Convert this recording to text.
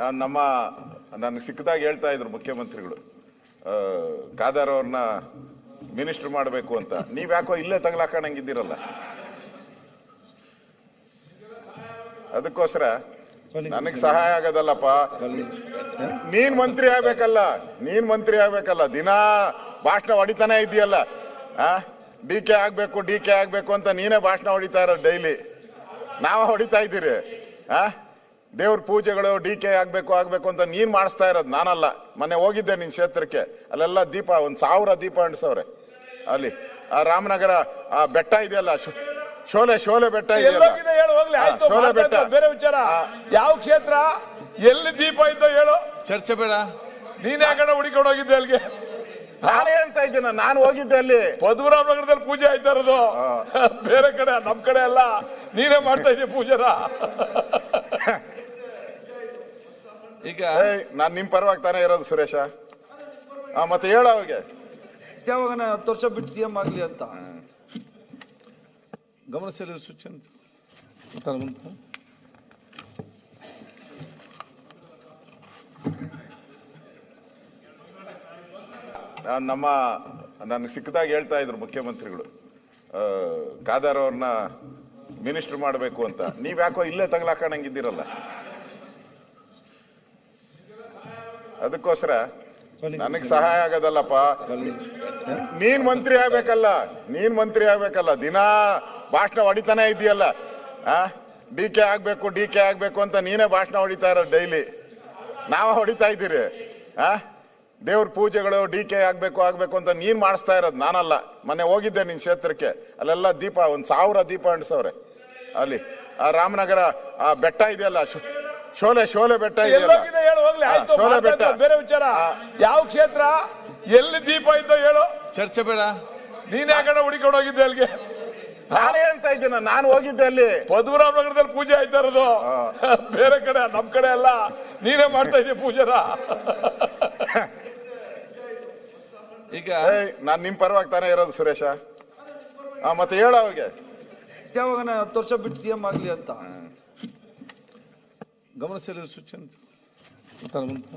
ನಮ್ಮ ನನಗೆ ಸಿಕ್ಕದಾಗ ಹೇಳ್ತಾ ಇದ್ರು ಮುಖ್ಯಮಂತ್ರಿಗಳು. ಆ, ಖಾದರ್ ಅವ್ರನ್ನ ಮಿನಿಸ್ಟರ್ ಮಾಡಬೇಕು ಅಂತ. ನೀವು ಯಾಕೋ ಇಲ್ಲೇ ತಗಲಾಕಣಂಗಿದ್ದೀರಲ್ಲ? ಅದಕ್ಕೋಸ್ಕರ ನನಗೆ ಸಹಾಯ ಆಗೋದಲ್ಲಪ್ಪ. ನೀನ್ ಮಂತ್ರಿ ಆಗ್ಬೇಕಲ್ಲ ನೀನ್ ಮಂತ್ರಿ ಆಗ್ಬೇಕಲ್ಲ. ದಿನಾ ಭಾಷಣ ಹೊಡಿತಾನೆ ಇದೆಯಲ್ಲ? ಆ? ಡಿ ಕೆ ಆಗ್ಬೇಕು ಡಿ ಕೆ ಆಗ್ಬೇಕು ಅಂತ ನೀನೇ ಭಾಷಣ ಹೊಡಿತಾ ಇರೋ ಡೈಲಿ. ನಾವ ಹೊಡಿತಾ ಇದ್ದೀರಿ. ಆ? ದೇವ್ರ ಪೂಜೆಗಳು ಡಿ ಕೆ ಆಗ್ಬೇಕು ಆಗ್ಬೇಕು ಅಂತ ನೀನ್ ಮಾಡಿಸ್ತಾ ಇರೋದು ನಾನಲ್ಲ. ಮೊನ್ನೆ ಹೋಗಿದ್ದೆ ನಿನ್ ಕ್ಷೇತ್ರಕ್ಕೆ. ಅಲ್ಲೆಲ್ಲ ದೀಪ ಒಂದ್ ಸಾವಿರ ದೀಪ ಅಂಟಿಸವ್ರೆ. ಅಲ್ಲಿ ಆ ರಾಮನಗರ ಆ ಬೆಟ್ಟ ಇದೆಯಲ್ಲ ಶೋ- ಶೋಲೆ ಶೋಲೆ ಬೆಟ್ಟ ಇದೆಯಲ್ಲ. ಶೋಲೆ ಬೆಟ್ಟ. ಬೇರೆ ವಿಚಾರ. ಯಾವ ಕ್ಷೇತ್ರ? ಎಲ್ಲಿ ದೀಪ ಇದ್ದೋ ಹೇಳು. ಚರ್ಚೆ ಬೇಡ. ನೀನ್ ಯಾಕಡೆ ಹುಡುಕೊಂಡು ಹೋಗಿದ್ದೆ ಅಲ್ಲಿಗೆ? ನಾನು ಹೇಳ್ತಾ ಇದ್ದೀನ ನಾನು ಹೋಗಿದ್ದೆ ಅಲ್ಲಿ. ಪದ್ಮರಾಮ ನಗರದಲ್ಲಿ ಪೂಜೆ ಆಯ್ತಾ ಇರೋದು? ಬೇರೆ ಕಡೆ ನಮ್ ಕಡೆ ಅಲ್ಲ. ನೀನೇ ಮಾಡ್ತಾ ಇದೀಯ ಪೂಜೆನ? ಈಗ? ನಾನು ನಾನ್ ನಿಮ್ ಪರವಾಗಿ ತಾನೇ ಇರೋದು ಸುರೇಶ. ಆ, ಮತ್ತೆ ಹೇಳ ಅವ್ರಿಗೆ. ಯಾವಾಗ ಹತ್ತು ವರ್ಷ ಬಿಟ್ಟು ಸಿ ಎಂ ಆಗ್ಲಿ ಅಂತ. ಗಮನ ಸೆಳೆಯುವ ಸೂಚನೆ ನಮ್ಮ ನನಗೆ ಸಿಕ್ಕದಾಗ ಹೇಳ್ತಾ ಇದ್ರು ಮುಖ್ಯಮಂತ್ರಿಗಳು. ಆ, ಖಾದರ್ ಅವ್ರನ್ನ ಮಿನಿಸ್ಟರ್ ಮಾಡಬೇಕು ಅಂತ. ನೀವ್ಯಾಕೋ ಇಲ್ಲೇ ತಗಲಾಕಣಂಗಿದ್ದೀರಲ್ಲ ಅದಕ್ಕೋಸ್ಕರ ನನಗ್ ಸಹಾಯ ಆಗೋದಲ್ಲಪ್ಪ. ನೀನ್ ಮಂತ್ರಿ ಆಗ್ಬೇಕಲ್ಲ ನೀನ್ ಮಂತ್ರಿ ಆಗ್ಬೇಕಲ್ಲ ದಿನಾ ಭಾಷಣ ಹೊಡಿತಾನೆ ಇದೆಯಲ್ಲ. ಆ? ಡಿ ಕೆ ಆಗ್ಬೇಕು ಡಿ ಕೆ ಆಗ್ಬೇಕು ಅಂತ ನೀನೇ ಭಾಷಣ ಹೊಡಿತಾ ಇರೋ ಡೈಲಿ. ನಾವ ಹೊಡಿತಾ ಇದ್ದೀರಿ. ಆ? ದೇವ್ರ ಪೂಜೆಗಳು ಡಿ ಕೆ ಆಗ್ಬೇಕು ಆಗ್ಬೇಕು ಅಂತ ನೀನ್ ಮಾಡಿಸ್ತಾ ಇರೋದು ನಾನಲ್ಲ. ಮೊನ್ನೆ ಹೋಗಿದ್ದೆ ನಿನ್ ಕ್ಷೇತ್ರಕ್ಕೆ. ಅಲ್ಲೆಲ್ಲ ದೀಪ ಒಂದ್ ಸಾವಿರ ದೀಪ ಅಂಟಿಸವ್ರೆ. ಅಲ್ಲಿ ಆ ರಾಮನಗರ ಆ ಬೆಟ್ಟ ಇದೆಯಲ್ಲ ಶೋಲೆ ಶೋಲೆ ಬೆಟ್ಟ ಎಲ್ಲೋಗಿದೆ ಹೇಳು ಹೋಗ್ಲಿ ಆ, ಆಯ್ತು ಶೋಲೆ ಬೆಟ್ಟ. ಬೇರೆ ವಿಚಾರ. ಯಾವ ಕ್ಷೇತ್ರ ಎಲ್ಲಿ ದೀಪ ಇದ್ದೋ ಹೇಳು. ಚರ್ಚೆ ಬೇಡ. ನೀನ್ ಯಾಕಡೆ ಹುಡುಕೊಂಡು ಹೋಗಿದ್ದೆ ಅಲ್ಲಿಗೆ? ನಾನು ಹೇಳ್ತಾ ಇದ್ದೀನಿ ನಾನು ಹೋಗಿದ್ದೆ ಅಲ್ಲಿ. ಪದ್ಮರಾಮ ನಗರದಲ್ಲಿ ಪೂಜೆ ಆಯ್ತಾ ಇರೋದು? ಬೇರೆ ಕಡೆ ನಮ್ ಕಡೆ ಅಲ್ಲ. ನೀನೇ ಮಾಡ್ತಾ ಇದೀಯ ಪೂಜೆನ? ಈಗ ಏಯ್ ನಾನ್ ನಿಮ್ ಪರವಾಗಿ ತಾನೇ ಇರೋದು ಸುರೇಶ. ಆ, ಮತ್ತೆ ಹೇಳು ಅವ್ರಿಗೆ. ಯಾವಾಗ ಹತ್ತು ವರ್ಷ ಬಿಟ್ಟು ಸಿ ಎಂ ಆಗ್ಲಿ ಅಂತ. ಗಮನ ಸೆಳೆಯುವ ಸೂಚನೆ ಬರ್ತಾನೆ ಬಂತ